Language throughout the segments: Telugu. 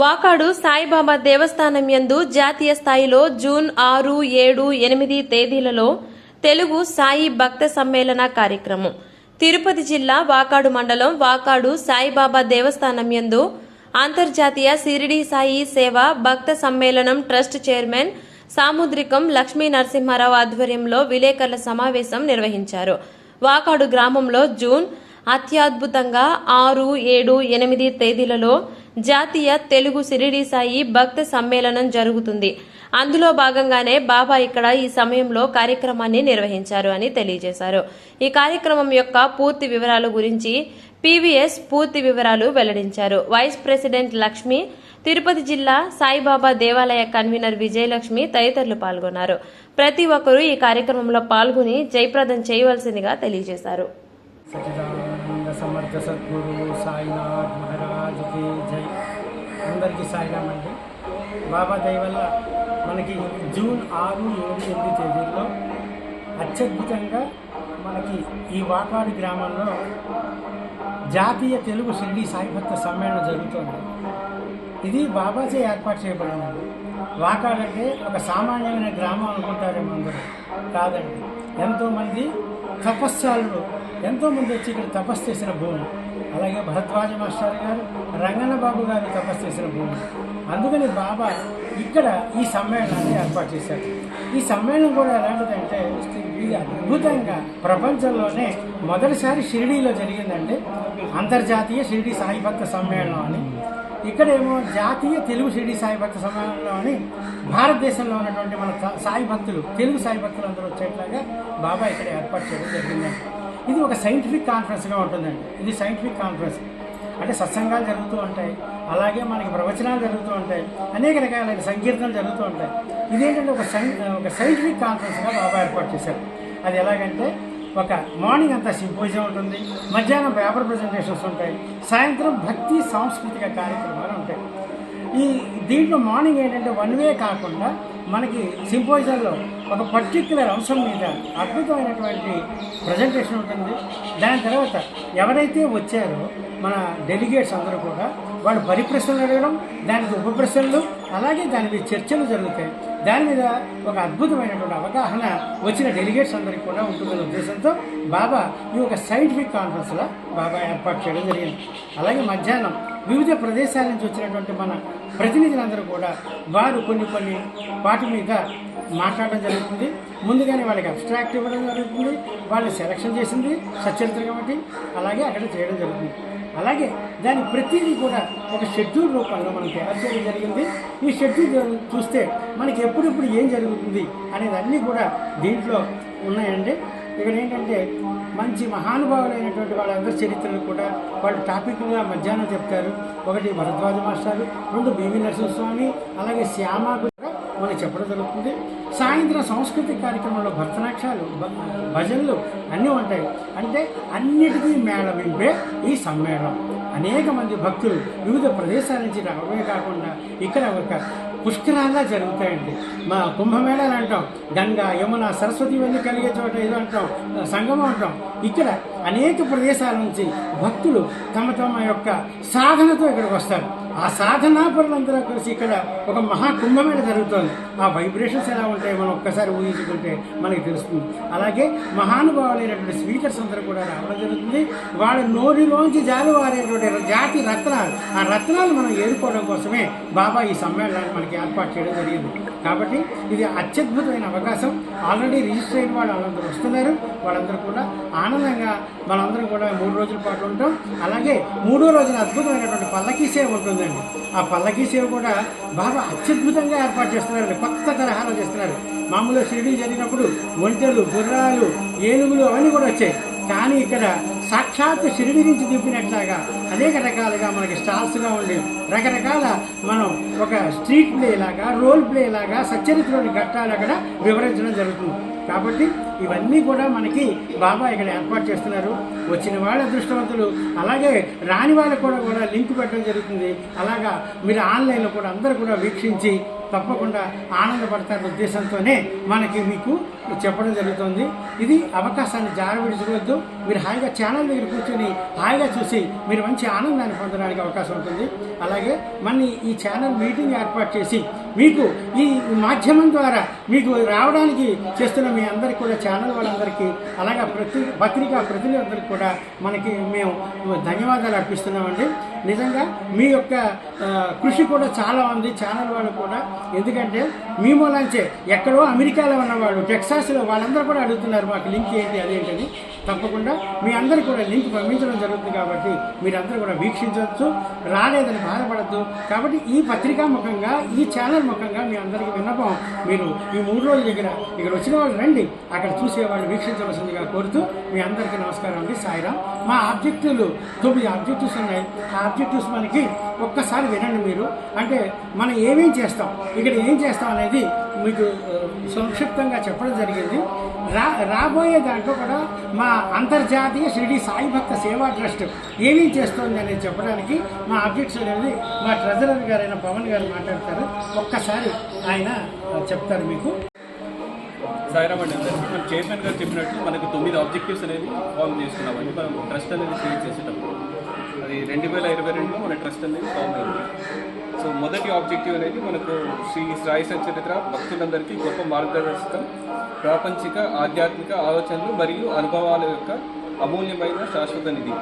వాకాడు సాయిబాబా దేవస్థానం యందు జాతీయ స్థాయిలో జూన్ ఆరు ఏడు ఎనిమిది తేదీలలో తెలుగు సాయి భక్త సమ్మేళన కార్యక్రమం. తిరుపతి జిల్లా వాకాడు మండలం వాకాడు సాయిబాబా దేవస్థానం యందు అంతర్జాతీయ సిరిడి సాయి సేవ భక్త సమ్మేళనం ట్రస్ట్ చైర్మన్ సాముద్రికం లక్ష్మీ నరసింహారావు ఆధ్వర్యంలో విలేకరుల సమావేశం నిర్వహించారు. వాకాడు గ్రామంలో జూన్ అత్యద్భుతంగా ఆరు ఏడు ఎనిమిది తేదీలలో జాతీయ తెలుగు సిరిడి సాయి భక్త సమ్మేళనం జరుగుతుంది. అందులో భాగంగానే బాబా ఇక్కడ ఈ సమయంలో కార్యక్రమాన్ని నిర్వహించారు అని తెలియజేశారు. ఈ కార్యక్రమం యొక్క పూర్తి వివరాల గురించి పీవీఎస్ పూర్తి వివరాలు వెల్లడించారు. వైస్ ప్రెసిడెంట్ లక్ష్మి తిరుపతి జిల్లా సాయిబాబా దేవాలయ కన్వీనర్ విజయలక్ష్మి తదితరులు పాల్గొన్నారు. ప్రతి ఒక్కరూ ఈ కార్యక్రమంలో పాల్గొని జయప్రదం చేయవలసిందిగా తెలియజేశారు. సమర్థ సద్గురు సాయినాథ్ మహారాజ్కి జై. అందరికీ సాయిరామ్ అండి. బాబా దయ వల్ల మనకి జూన్ ఆరు ఏడు ఎనిమిది తేదీల్లో అత్యద్భుతంగా మనకి ఈ వాకాడు గ్రామంలో జాతీయ తెలుగు షిరిడి సాయి భక్త సమ్మేళనం జరుగుతుంది. ఇది బాబాజీ ఏర్పాటు చేయబడినది వాకాడంటే ఒక సామాన్యమైన గ్రామం అనుకుంటారేమో అందరూ. కాదండి. ఎంతోమంది తపస్సాలు ఎంతోమంది వచ్చి ఇక్కడ తపస్సు చేసిన భూమి అలాగే భరద్వాజ మాస్టర్ గారు రంగన్న బాబు గారు తపస్సు చేసిన భూమి అందుకని బాబా ఇక్కడ ఈ సమ్మేళనాన్ని ఏర్పాటు చేశారు. ఈ సమ్మేళనం కూడా ఎలాంటిదంటే ఇది అద్భుతంగా ప్రపంచంలోనే మొదటిసారి షిరిడీలో జరిగిందంటే అంతర్జాతీయ షిరిడి సాయి భక్త సమ్మేళనం అని. ఇక్కడేమో జాతీయ తెలుగు షిరిడి సాయి భక్త సమ్మేళనంలో అని భారతదేశంలో ఉన్నటువంటి మన సాయి భక్తులు తెలుగు సాయి భక్తులు అందరూ వచ్చేట్లాగా బాబా ఇక్కడ ఏర్పాటు చేయడం జరిగిందండి. ఇది ఒక సైంటిఫిక్ కాన్ఫరెన్స్గా ఉంటుందండి. ఇది సైంటిఫిక్ కాన్ఫరెన్స్. అంటే సత్సంగాలు జరుగుతూ ఉంటాయి. అలాగే మనకి ప్రవచనాలు జరుగుతూ ఉంటాయి. అనేక రకాలైన సంకీర్తనలు జరుగుతూ ఉంటాయి. ఇదేంటంటే ఒక సై ఒక సైంటిఫిక్ కాన్ఫరెన్స్గా బాబా ఏర్పాటు చేశారు. అది ఎలాగంటే ఒక మార్నింగ్ అంతా సింపోజియం ఉంటుంది. మధ్యాహ్నం పేపర్ ప్రజెంటేషన్స్ ఉంటాయి. సాయంత్రం భక్తి సాంస్కృతిక కార్యక్రమాలు ఉంటాయి. ఈ దీంట్లో మార్నింగ్ ఏంటంటే వన్ వే కాకుండా మనకి సింపోజియంలో ఒక పర్టిక్యులర్ అంశం మీద అద్భుతమైనటువంటి ప్రజెంటేషన్ ఉంటుంది. దాని తర్వాత ఎవరైతే వచ్చారో మన డెలిగేట్స్ అందరూ కూడా వాళ్ళు పరిప్రశ్నలు అడగడం దానికి ఉప ప్రశ్నలు అలాగే దాని మీద చర్చలు జరుగుతాయి. దాని మీద ఒక అద్భుతమైనటువంటి అవగాహన వచ్చిన డెలిగేట్స్ అందరికీ కూడా ఉంటుందనే ఉద్దేశంతో బాబా ఈ ఒక సైంటిఫిక్ కాన్ఫరెన్స్లో బాబా ఏర్పాటు చేయడం జరిగింది. అలాగే మధ్యాహ్నం వివిధ ప్రదేశాల నుంచి వచ్చినటువంటి మన ప్రతినిధులందరూ కూడా వారు కొన్ని కొన్ని వాటి మీద మాట్లాడడం జరుగుతుంది. ముందుగానే వాళ్ళకి అబ్స్ట్రాక్ట్ ఇవ్వడం జరుగుతుంది. వాళ్ళు సెలక్షన్ చేసింది సచరిత్ర కాబట్టి అలాగే అక్కడ చేయడం జరుగుతుంది. అలాగే దాని ప్రతిదీ కూడా ఒక షెడ్యూల్ రూపంలో మనం తయారు చేయడం జరిగింది. ఈ షెడ్యూల్ చూస్తే మనకి ఎప్పుడెప్పుడు ఏం జరుగుతుంది అనేది అన్నీ కూడా దీంట్లో ఉన్నాయండి. ఇక్కడ ఏంటంటే మంచి మహానుభావులైనటువంటి వాళ్ళందరి చరిత్రలు కూడా వాళ్ళు టాపిక్గా మధ్యాహ్నం చెప్తారు. ఒకటి భరద్వాజ మాస్టారు రెండు బీవీ నరసింహస్వామి అలాగే శ్యామ మనకి చెప్పడం జరుగుతుంది. సాయంత్రం సాంస్కృతిక కార్యక్రమంలో భరతనాట్యాలు భ- భజనలు అన్నీ ఉంటాయి. అంటే అన్నిటికీ మేళవింపే ఈ సమ్మేళనం. అనేక మంది భక్తులు వివిధ ప్రదేశాల నుంచి రావడమే కాకుండా ఇక్కడ ఒక పుష్కరాలుగా జరుగుతాయండి. మా కుంభమేళాలు అంటాం గంగా యమున సరస్వతి ఇవన్నీ కలిగే చోట ఏదో అంటాం సంగమం అంటాం. ఇక్కడ అనేక ప్రదేశాల నుంచి భక్తులు తమ తమ యొక్క సాధనతో ఇక్కడికి వస్తారు. ఆ సాధనాపరులందరూ కలిసి ఇక్కడ ఒక మహాకుంభమేళ జరుగుతుంది. ఆ వైబ్రేషన్స్ ఎలా ఉంటాయి మనం ఒక్కసారి ఊహించుకుంటే మనకి తెలుస్తుంది. అలాగే మహానుభావులైనటువంటి స్పీకర్స్ అందరూ కూడా రావడం జరుగుతుంది. వాళ్ళ నోటిలోంచి జాలువారేటువంటి జాతి రత్నాలు ఆ రత్నాలు మనం ఏరుకోవడం కోసమే బాబా ఈ సమ్మేళనాన్ని మనకి ఏర్పాటు చేయడం జరిగింది. కాబట్టి ఇది అత్యద్భుతమైన అవకాశం. ఆల్రెడీ రిజిస్టర్ అయిన వాళ్ళు వాళ్ళందరూ వస్తున్నారు. వాళ్ళందరూ కూడా ఆనందంగా మనందరం కూడా మూడు రోజుల పాటు ఉంటాం. అలాగే మూడో రోజున అద్భుతమైనటువంటి పల్లకీ సేవ ఉంటుందండి ఆ పల్లకీ సేవ కూడా బాగా అత్యద్భుతంగా ఏర్పాటు చేస్తున్నారండి. కొత్త తరహాలో చేస్తున్నారు. మామూలుగా షిరిడి జరిగినప్పుడు ఒంటెలు గుర్రాలు ఏనుగులు అవన్నీ కూడా వచ్చాయి. కానీ ఇక్కడ సాక్షాత్ షిరిడి నుంచి దింపినట్లాగా అనేక రకాలుగా మనకి స్టాల్స్గా ఉండి రకరకాల మనం ఒక స్ట్రీట్ ప్లే లాగా రోల్ ప్లే లాగా సచ్చరిత్రలోని ఘట్టాలు అక్కడ వివరించడం జరుగుతుంది. కాబట్టి ఇవన్నీ కూడా మనకి బాబా ఇక్కడ ఏర్పాటు చేస్తున్నారు. వచ్చిన వాళ్ళ అదృష్టవంతులు. అలాగే రాని వాళ్ళకు కూడా కూడా లింక్ పెట్టడం జరుగుతుంది. అలాగా మీరు ఆన్లైన్లో కూడా అందరూ కూడా వీక్షించి తప్పకుండా ఆనందపడతారన్న ఉద్దేశంతోనే మనకి మీకు చెప్పడం జరుగుతుంది. ఇది అవకాశాన్ని జారవిడిచవద్దు మీరు హాయిగా ఛానల్ దగ్గర కూర్చొని హాయిగా చూసి మీరు మంచి ఆనందాన్ని పొందడానికి అవకాశం ఉంటుంది. అలాగే మన ఈ ఛానల్ మీటింగ్ ఏర్పాటు చేసి మీకు ఈ మాధ్యమం ద్వారా మీకు రావడానికి చేస్తున్న మీ అందరికీ కూడా ఛానల్ వాళ్ళందరికీ అలాగే ప్రతి పత్రికా ప్రతినిధులందరికీ కూడా మనకి మేము ధన్యవాదాలు అర్పిస్తున్నామండి. నిజంగా మీ యొక్క కృషి కూడా చాలా ఉంది ఛానల్ వాళ్ళు కూడా. ఎందుకంటే మీ మూలంచే ఎక్కడో అమెరికాలో ఉన్నవాళ్ళు టెక్సాస్లో వాళ్ళందరూ కూడా అడుగుతున్నారు మాకు లింక్ ఏంటి అదేంటని తప్పకుండా మీ అందరికీ కూడా లింక్ పంపించడం జరుగుతుంది కాబట్టి మీరందరూ కూడా వీక్షించవచ్చు. రాలేదని బాధపడద్దు. కాబట్టి ఈ పత్రికా ముఖంగా ఈ ఛానల్ ముఖంగా మీ అందరికీ విన్నపం మీరు ఈ మూడు రోజుల దగ్గర ఇక్కడ వచ్చిన వాళ్ళు రండి. అక్కడ చూసే వాళ్ళు వీక్షించవలసిందిగా కోరుతూ మీ అందరికీ నమస్కారం అండి. సాయిరామ్. మా ఆబ్జెక్టివ్లు తొమ్మిది ఆబ్జెక్టివ్స్ ఉన్నాయి. ఆ ఆబ్జెక్టివ్స్ మనకి ఒక్కసారి వినండి మీరు. అంటే మనం ఏమేం చేస్తాం? ఇక్కడ ఏం చేస్తాం అనేది మీకు సంక్షిప్తంగా చెప్పడం జరిగింది. రా రాబోయే దాంట్లో కూడా మా అంతర్జాతీయ షిరిడి సాయి భక్త సేవా ట్రస్ట్ ఏమేం చేస్తోంది అనేది చెప్పడానికి మా ఆబ్జెక్ట్స్ అనేది మా ట్రెజరర్ గారైన పవన్ గారు మాట్లాడతారు. ఒక్కసారి ఆయన చెప్తారు మీకు. సాయిరామ్ అండి మన చైర్మన్ గారు చెప్పినట్టు మనకు తొమ్మిది ఆబ్జెక్టివ్స్ అనేది ఫామ్ చేసుకున్నామండి మనం ట్రస్ట్ అనేది క్రియేట్ చేసేటప్పుడు. అది రెండు వేల ఇరవై రెండులో మన ట్రస్ట్ అనేది ఫామ్ అయింది. సో మొదటి ఆబ్జెక్టివ్ అనేది మనకు శ్రీ సాయి సచరిత్ర భక్తులందరికీ గొప్ప మార్గదర్శకం ప్రాపంచిక ఆధ్యాత్మిక ఆలోచనలు మరియు అనుభవాల యొక్క అమూల్యమైన శాశ్వత నిధి.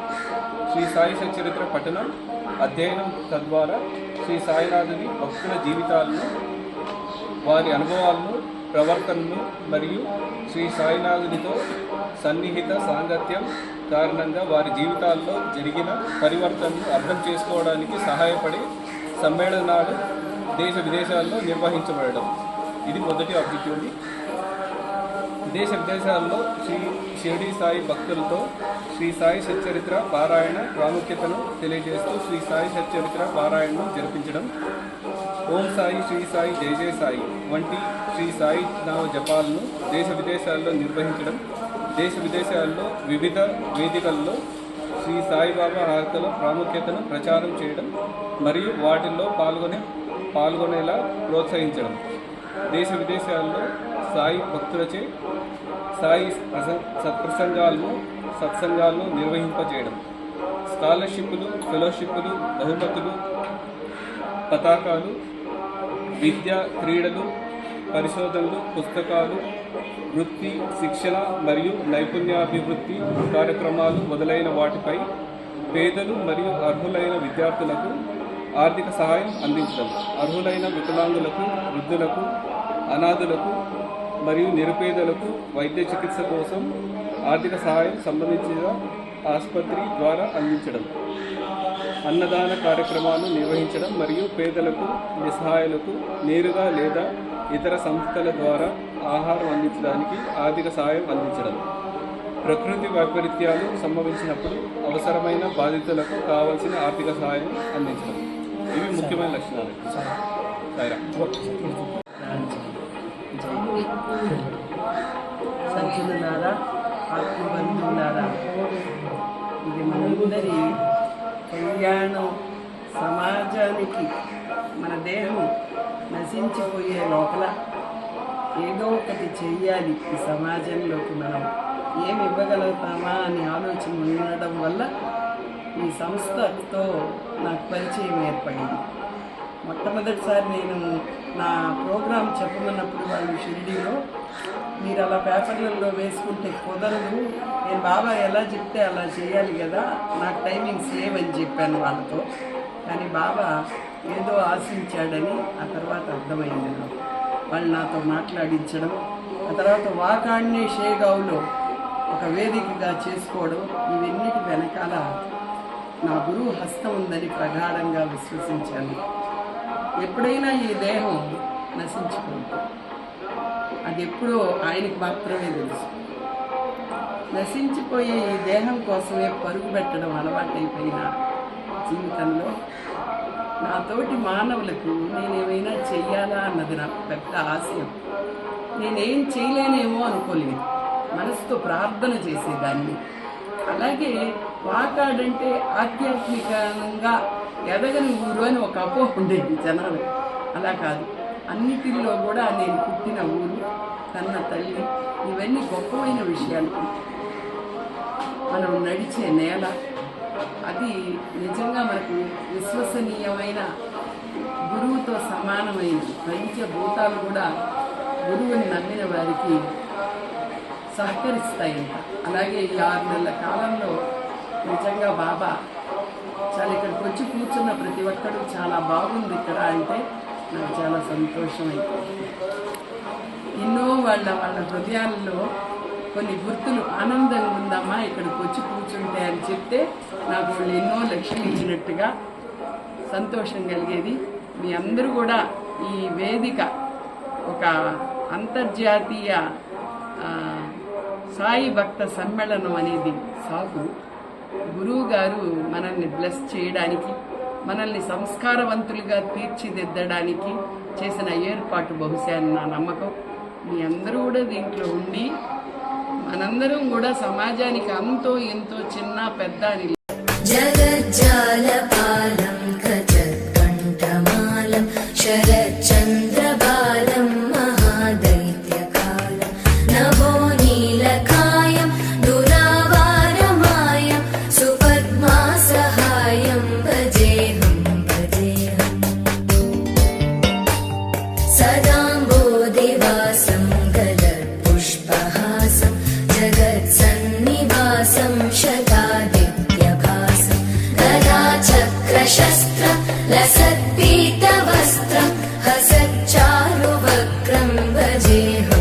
శ్రీ సాయి సచరిత్ర పఠనం అధ్యయనం తద్వారా శ్రీ సాయినాథుని భక్తుల జీవితాలను వారి అనుభవాలను ప్రవర్తనను మరియు శ్రీ సాయినాథునితో సన్నిహిత సాంగత్యం కారణంగా వారి జీవితాల్లో జరిగిన పరివర్తనను అర్థం చేసుకోవడానికి సహాయపడే సమ్మేళనాలు దేశ విదేశాల్లో నిర్వహించబడడం. ఇది మొదటి ఆబ్జెక్టివ్ దేశ విదేశాల్లో శ్రీ షిరిడి సాయి భక్తులతో శ్రీ సాయి సచ్చరిత్ర పారాయణ ప్రాముఖ్యతను తెలియజేస్తూ శ్రీ సాయి సచ్చరిత్ర పారాయణను జరిపించడం. ఓం సాయి శ్రీ సాయి జై జయ సాయి వంటి శ్రీ సాయి నామ జపాలను దేశ విదేశాల్లో నిర్వహించడం దేశ విదేశాల్లో వివిధ వేదికల్లో శ్రీ సాయిబాబా హారతల ప్రాముఖ్యతను ప్రచారం చేయడం మరియు వాటిల్లో పాల్గొనే పాల్గొనేలా ప్రోత్సహించడం. దేశ విదేశాల్లో సాయి భక్తులచే సాయి సత్ప్రసంగాలను సత్సంగాలను నిర్వహింపజేయడం. స్కాలర్షిప్లు ఫెలోషిప్లు బహుమతులు పతాకాలు విద్య క్రీడలు పరిశోధనలు పుస్తకాలు వృత్తి శిక్షణ మరియు నైపుణ్యాభివృద్ధి కార్యక్రమాలు మొదలైన వాటిపై పేదలు మరియు అర్హులైన విద్యార్థులకు ఆర్థిక సహాయం అందించడం అర్హులైన వికలాంగులకు వృద్ధులకు అనాథులకు మరియు నిరుపేదలకు వైద్య చికిత్స కోసం ఆర్థిక సహాయం సంబంధించిన ఆసుపత్రి ద్వారా అందించడం. అన్నదాన కార్యక్రమాలు నిర్వహించడం మరియు పేదలకు నిస్సహాయులకు నేరుగా లేదా ఇతర సంస్థల ద్వారా ఆహారం అందించడానికి ఆర్థిక సహాయం అందించడం. ప్రకృతి వైపరీత్యాలు సంభవించినప్పుడు అవసరమైన బాధితులకు కావలసిన ఆర్థిక సహాయం అందించడం. ఇవి ముఖ్యమైన లక్షణాలు. సాయిరా సంచులున్నారా ఆత్మబంధువులారా ఇది మనందరి కళ్యాణం సమాజానికి మన దేహం నశించిపోయే లోపల ఏదో ఒకటి చెయ్యాలి ఈ సమాజంలోకి మనం. ఏమి ఇవ్వగలుగుతామా అని ఆలోచన ఉండడం వల్ల ఈ సంస్థతో నాకు పరిచయం ఏర్పడింది. మొట్టమొదటిసారి నేను నా ప్రోగ్రాం చెప్పమన్నప్పుడు వాళ్ళు షిరిడీలో మీరు అలా పేపర్లలో వేసుకుంటే కుదరదు. నేను బాబా ఎలా చెప్తే అలా చేయాలి కదా. నాకు టైమింగ్స్ లేవని చెప్పాను వాళ్ళతో. కానీ బాబా ఏదో ఆశించాడని ఆ తర్వాత అర్థమైంది నాకు. వాళ్ళు నాతో మాట్లాడించడం ఆ తర్వాత వాకాణ్య షేగావులో ఒక వేదికగా చేసుకోవడం ఇవన్నిటి వెనకాల నా గురువు హస్తం ఉందని ప్రగాఢంగా విశ్వసించాను. ఎప్పుడైనా ఈ దేహం నశించుకుంటుంది అది ఎప్పుడో ఆయనకు మాత్రమే తెలుసు. నశించిపోయే ఈ దేహం కోసమే పరుగు పెట్టడం అలవాటైపోయిన జీవితంలో. నాతోటి మానవులకు నేనేమైనా చెయ్యాలా అన్నది నాకు పెద్ద ఆశయం. నేనేం చేయలేనేమో అనుకోలేదు. మనసుతో ప్రార్థన చేసేదాన్ని. అలాగే వాకాడంటే ఆధ్యాత్మికంగా ఎదగని ఊరు అని ఒక అపోహ ఉండేది జనాలు. అలా కాదు. అన్నిటిలో కూడా నేను పుట్టిన ఊరు కన్న తల్లి ఇవన్నీ గొప్పమైన విషయాలు. మనం నడిచే నేల అది నిజంగా మనకు విశ్వసనీయమైన గురువుతో సమానమైన పంచభూతాలు కూడా గురువుని నమ్మిన వారికి సహకరిస్తాయంట అలాగే ఈ ఆరు నెలల కాలంలో నిజంగా బాబా చాలా ఇక్కడికి వచ్చి కూర్చున్న ప్రతి ఒక్కరూ చాలా బాగుంది ఇక్కడ అంటే నాకు చాలా సంతోషం అయిపోయింది ఎన్నో వాళ్ళ వాళ్ళ హృదయాల్లో కొన్ని గుర్తులు ఆనందంగా ఉందమ్మా ఇక్కడికి వచ్చి కూర్చుంటే అని చెప్తే నాకు వాళ్ళు ఎన్నో లక్ష్యం ఇచ్చినట్టుగా సంతోషం కలిగేది. మీ అందరూ కూడా ఈ వేదిక ఒక అంతర్జాతీయ సాయి భక్త సమ్మేళనం అనేది సాగు గురువు గారు మనల్ని బ్లెస్ చేయడానికి మనల్ని సంస్కారవంతులుగా తీర్చిదిద్దడానికి చేసిన ఏర్పాటు బహుశా అని నా నమ్మకం. మీ అందరూ కూడా దీంట్లో ఉండి మనందరం కూడా సమాజానికి అంతో ఎంతో చిన్న పెద్ద అని జగజ్జాల పాలం de